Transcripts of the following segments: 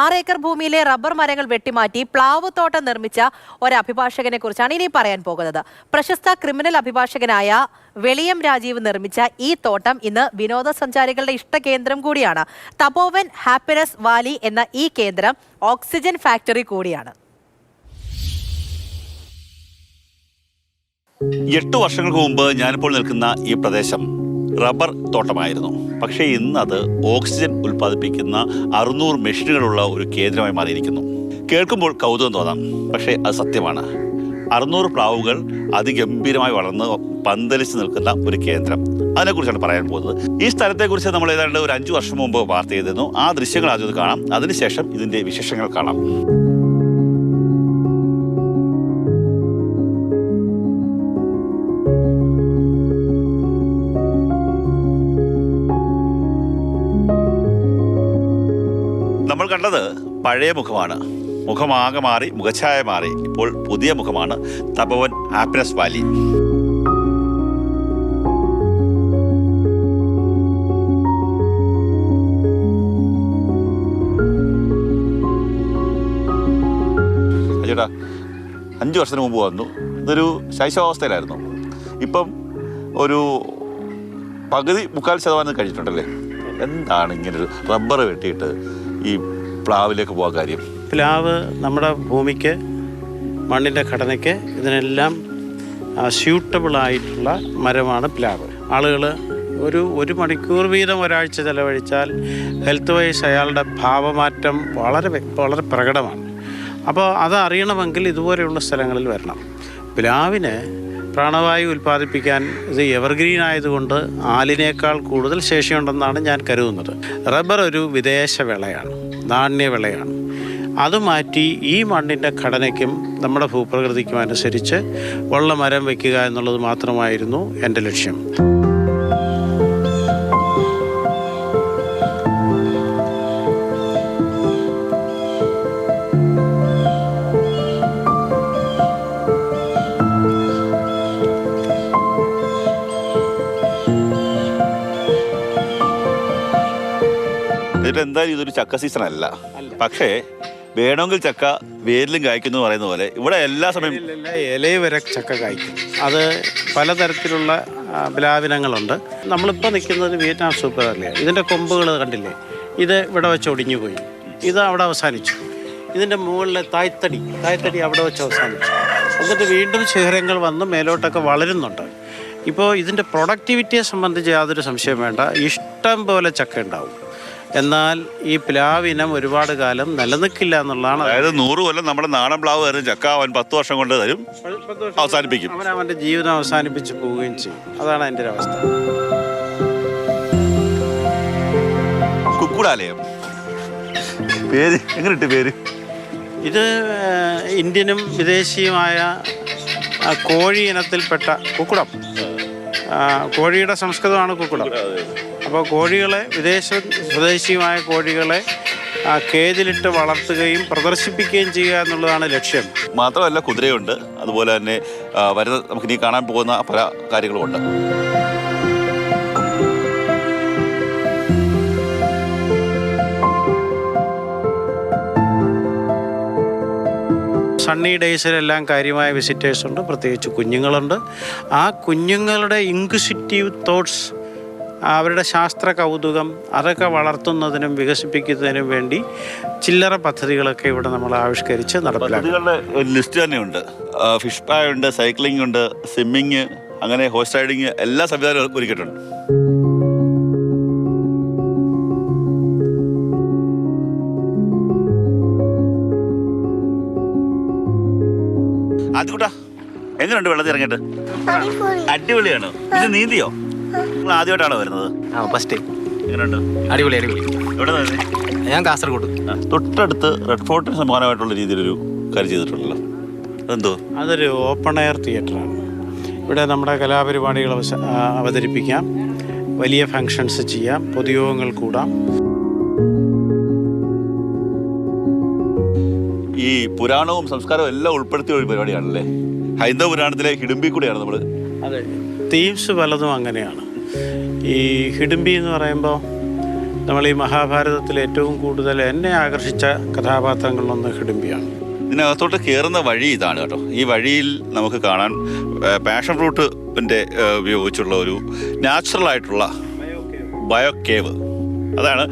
ആറേക്കർ ഭൂമിയിലെ റബ്ബർ മരങ്ങൾ വെട്ടിമാറ്റി പ്ലാവ് തോട്ടം നിർമ്മിച്ച ഒരു അഭിഭാഷകനെ കുറിച്ചാണ് ഇനി പറയാൻ പോകുന്നത്. പ്രശസ്ത ക്രിമിനൽ അഭിഭാഷകനായ വെളിയം രാജീവ് നിർമ്മിച്ച ഈ തോട്ടം ഇന്ന് വിനോദസഞ്ചാരികളുടെ ഇഷ്ടകേന്ദ്രം കൂടിയാണ്. തപോവൻ ഹാപ്പിനെസ് വാലി എന്ന ഈ കേന്ദ്രം ഓക്സിജൻ ഫാക്ടറി കൂടിയാണ്. എട്ട് വർഷങ്ങൾക്ക് മുമ്പ് ഞാനിപ്പോൾ നിൽക്കുന്ന ഈ പ്രദേശം റബ്ബർ തോട്ടമായിരുന്നു. പക്ഷേ ഇന്ന് അത് ഓക്സിജൻ ഉൽപ്പാദിപ്പിക്കുന്ന അറുന്നൂറ് മെഷീനുകളുള്ള ഒരു കേന്ദ്രമായി മാറിയിരിക്കുന്നു. കേൾക്കുമ്പോൾ കൗതുകം തോന്നാം. പക്ഷേ അത് സത്യമാണ്. അറുന്നൂറ് പ്ലാവുകൾ അതിഗംഭീരമായി വളർന്ന് പന്തലിച്ച് നിൽക്കുന്ന ഒരു കേന്ദ്രം. അതിനെക്കുറിച്ചാണ് പറയാൻ പോകുന്നത്. ഈ സ്ഥലത്തെക്കുറിച്ച് നമ്മൾ ഏതാണ്ട് ഒരു അഞ്ച് വർഷം മുമ്പ് വാർത്ത ചെയ്തിരുന്നു. ആ ദൃശ്യങ്ങൾ ആദ്യം കാണാം. അതിനുശേഷം ഇതിന്റെ വിശേഷങ്ങൾ കാണാം. കണ്ടത് പഴയ മുഖമാണ്. മുഖമാകെ മാറി മുഖഛായ മാറി. ഇപ്പോൾ പുതിയ മുഖമാണ് തപവൻ ഹാപ്പിനെസ് വാലി. ചേട്ടാ അഞ്ച് വർഷത്തിന് മുമ്പ് വന്നു. ഇതൊരു ശൈശവാവസ്ഥയിലായിരുന്നു ഇപ്പം ഒരു പകുതി മുക്കാൽ ശതമാനം കഴിഞ്ഞിട്ടുണ്ടല്ലേ? എന്താണ് ഇങ്ങനൊരു റബ്ബർ വെട്ടിയിട്ട് ഈ പ്ലാവിലേക്ക് പോകാൻ കാര്യം. പ്ലാവ് നമ്മുടെ ഭൂമിക്ക് മണ്ണിന്റെ ഘടനയ്ക്ക് ഇതിനെല്ലാം സ്യൂട്ടബിളായിട്ടുള്ള മരമാണ് പ്ലാവ്. ആളുകൾ ഒരു ഒരു മണിക്കൂർ വീതം ഒരാഴ്ച ചെലവഴിച്ചാൽ ഹെൽത്ത് വൈസ് അയാളുടെ ഭാവമാറ്റം വളരെ വളരെ പ്രകടമാണ്. അപ്പോൾ അത് അറിയണമെങ്കിൽ ഇതുപോലെയുള്ള സ്ഥലങ്ങളിൽ വരണം. പ്ലാവിന് പ്രാണവായു ഉൽപ്പാദിപ്പിക്കാൻ ഇത് എവർഗ്രീൻ ആയതുകൊണ്ട് ആലിനേക്കാൾ കൂടുതൽ ശേഷിയുണ്ടെന്നാണ് ഞാൻ കരുതുന്നത്. റബ്ബർ ഒരു വിദേശ വിളയാണ് നാണ്യ വിളയാണ്. അത് മാറ്റി ഈ മണ്ണിന്റെ ഘടനയ്ക്കും നമ്മുടെ ഭൂപ്രകൃതിക്കും അനുസരിച്ച് ഉള്ള മരം വയ്ക്കുക എന്നുള്ളത് മാത്രമായിരുന്നു എന്റെ ലക്ഷ്യം. ഇതിൽ എന്തായാലും ഇതൊരു ചക്ക സീസൺ അല്ല. പക്ഷേ വേണമെങ്കിൽ ചക്ക വേരിലും കായ്ക്കുന്നു പറയുന്ന പോലെ ഇവിടെ എല്ലാ സമയം ഇലയിൽ വരെ ചക്ക കായ്ക്കും. അത് പലതരത്തിലുള്ള പ്ലാവിനങ്ങളുണ്ട് നമ്മളിപ്പോൾ നിൽക്കുന്നത് വിയറ്റ്നാം സൂപ്പർ അർലിയാണ് ഇതിന്റെ കൊമ്പുകൾ കണ്ടില്ലേ? ഇത് ഇവിടെ വെച്ച് ഒടിഞ്ഞു പോയി. ഇത് അവിടെ അവസാനിച്ചു. ഇതിന്റെ മുകളിലെ തായ്ത്തടി തായ്ത്തടി അവിടെ വെച്ച് അവസാനിച്ചു. എന്നിട്ട് വീണ്ടും ശിഖരങ്ങൾ വന്ന് മേലോട്ടൊക്കെ വളരുന്നുണ്ട്. ഇപ്പോൾ ഇതിന്റെ പ്രൊഡക്ടിവിറ്റിയെ സംബന്ധിച്ച് യാതൊരു സംശയം വേണ്ട. ഇഷ്ടം പോലെ ചക്ക ഉണ്ടാവും. എന്നാൽ ഈ പ്ലാവ് പ്ലാവിനം ഒരുപാട് കാലം നിലനിൽക്കില്ല എന്നുള്ളതാണ് അതായത് നൂറ് കൊല്ലം നമ്മുടെ നാടൻ പ്ലാവ് തരും. ചക്ക അവൻ പത്ത് വർഷം കൊണ്ട് തരും. അവസാനിപ്പിക്കും. അവൻ അവന്റെ ജീവിതം അവസാനിപ്പിച്ച് പോവുകയും ചെയ്യും. അതാണ് എന്റെ ഒരു അവസ്ഥ. കുക്കുടാലയം. പേര് എങ്ങനെ ഇട്ട് പേര്? ഇത് ഏഹ്, ഇന്ത്യനും വിദേശിയുമായ ആ, കോഴി ഇനത്തിൽപ്പെട്ട കുക്കുടം. കോഴിയുടെ സംസ്കൃതമാണ് കുക്കുടം അപ്പോൾ കോഴികളെ വിദേശ സ്വദേശിയുമായ കോഴികളെ കേതിലിട്ട് വളർത്തുകയും പ്രദർശിപ്പിക്കുകയും ചെയ്യുക എന്നുള്ളതാണ് ലക്ഷ്യം. മാത്രമല്ല കുതിരയുണ്ട്. അതുപോലെ തന്നെ വരുന്ന നമുക്ക് ഇനി കാണാൻ പോകുന്ന പല കാര്യങ്ങളുമുണ്ട് സണ്ണി ഡേയ്സിലെല്ലാം കാര്യമായ വിസിറ്റേഴ്സ് ഉണ്ട്. പ്രത്യേകിച്ച് കുഞ്ഞുങ്ങളുണ്ട്. ആ കുഞ്ഞുങ്ങളുടെ ഇൻക്വിസിറ്റീവ് തോട്ട്സ് അവരുടെ ശാസ്ത്ര കൗതുകം അതൊക്കെ വളർത്തുന്നതിനും വികസിപ്പിക്കുന്നതിനും വേണ്ടി ചില്ലറ പദ്ധതികളൊക്കെ ഇവിടെ നമ്മൾ ആവിഷ്കരിച്ച് നടപ്പിലാക്കും ലിസ്റ്റ് തന്നെയുണ്ട്. ഫിഷ് പായ ഉണ്ട് സൈക്ലിംഗ് ഉണ്ട് സ്വിമ്മിങ് അങ്ങനെ ഹോഴ്സ് റൈഡിങ് എല്ലാ സംവിധാനവും ഒരുക്കിയിട്ടുണ്ട്. ആദ്യകൂട്ടാ. എങ്ങനെയുണ്ട് വെള്ളത്തിൽ ഇറങ്ങിയിട്ട്? അടിപൊളിയാണ്. ഇത് നീന്തിയോ? നിങ്ങൾ ആദ്യമായിട്ടാണോ വരുന്നത്? ആ ഫസ്റ്റ് എങ്ങനെയുണ്ട് അടിപൊളി അടിപൊളി. എവിടെ നിന്ന് ഞാൻ കാസർഗോഡ്. തൊട്ടടുത്ത് റെഡ് ഫോർട്ടിന് സമാനമായിട്ടുള്ള രീതിയിലൊരു കാര്യം ചെയ്തിട്ടുണ്ടല്ലോ. അതെന്തോ? അതൊരു ഓപ്പൺ എയർ തിയേറ്ററാണ് ഇവിടെ നമ്മുടെ കലാപരിപാടികൾ അവസ- അവതരിപ്പിക്കാം. വലിയ ഫങ്ഷൻസ് ചെയ്യാം. പൊതുയോഗങ്ങൾ കൂടാം. ഈ പുരാണവും സംസ്കാരവും എല്ലാം ഉൾപ്പെടുത്തിയ ഒരു പരിപാടിയാണല്ലേ? ഹൈന്ദവ പുരാണത്തിലെ ഹിഡുമ്പി കൂടെയാണ് നമ്മൾ അതെ. തീംസ് പലതും അങ്ങനെയാണ്. ഈ ഹിഡുമ്പി എന്ന് പറയുമ്പോൾ നമ്മൾ ഈ മഹാഭാരതത്തിൽ ഏറ്റവും കൂടുതൽ എന്നെ ആകർഷിച്ച കഥാപാത്രങ്ങളിലൊന്ന് ഹിഡിമ്പിയാണ് ഇതിനകത്തോട്ട് കയറുന്ന വഴി ഇതാണ് കേട്ടോ. ഈ വഴിയിൽ നമുക്ക് കാണാൻ പാഷൻ ഫ്രൂട്ടിന്റെ ഉപയോഗിച്ചുള്ള ഒരു നാച്ചുറൽ ആയിട്ടുള്ള ബയോ കേവ് അതാണ്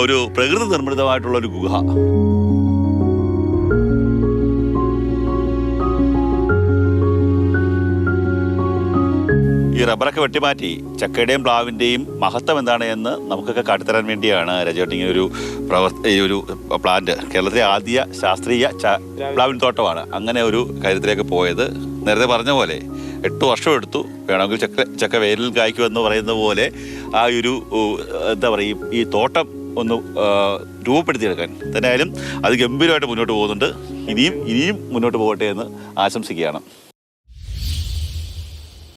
ഒരു പ്രകൃതി നിർമ്മിതമായിട്ടുള്ള ഒരു ഗുഹ. ഈ റബ്ബറൊക്കെ വെട്ടിമാറ്റി ചക്കയുടെയും പ്ലാവിന്റെയും മഹത്വം എന്താണ് എന്ന് നമുക്കൊക്കെ കാട്ടിത്തരാൻ വേണ്ടിയാണ് രജോട്ട് ഇങ്ങനെ ഒരു പ്രവർത്തി ഒരു പ്ലാന്റ്. കേരളത്തിലെ ആദ്യ ശാസ്ത്രീയ ച പ്ലാവിൻ തോട്ടമാണ് അങ്ങനെ ഒരു കാര്യത്തിലേക്ക് പോയത്. നേരത്തെ പറഞ്ഞ പോലെ എട്ട് വർഷം എടുത്തു. വേണമെങ്കിൽ ചക്ക ചക്ക വേരിൽ കായ്ക്കുമെന്ന് പറയുന്ന പോലെ ആ ഒരു എന്താ പറയുക ഈ തോട്ടം ഒന്ന് രൂപപ്പെടുത്തിയെടുക്കാൻ. എന്തായാലും അത് ഗംഭീരമായിട്ട് മുന്നോട്ട് പോകുന്നുണ്ട്. ഇനിയും ഇനിയും മുന്നോട്ട് പോകട്ടെ എന്ന് ആശംസിക്കുകയാണ്.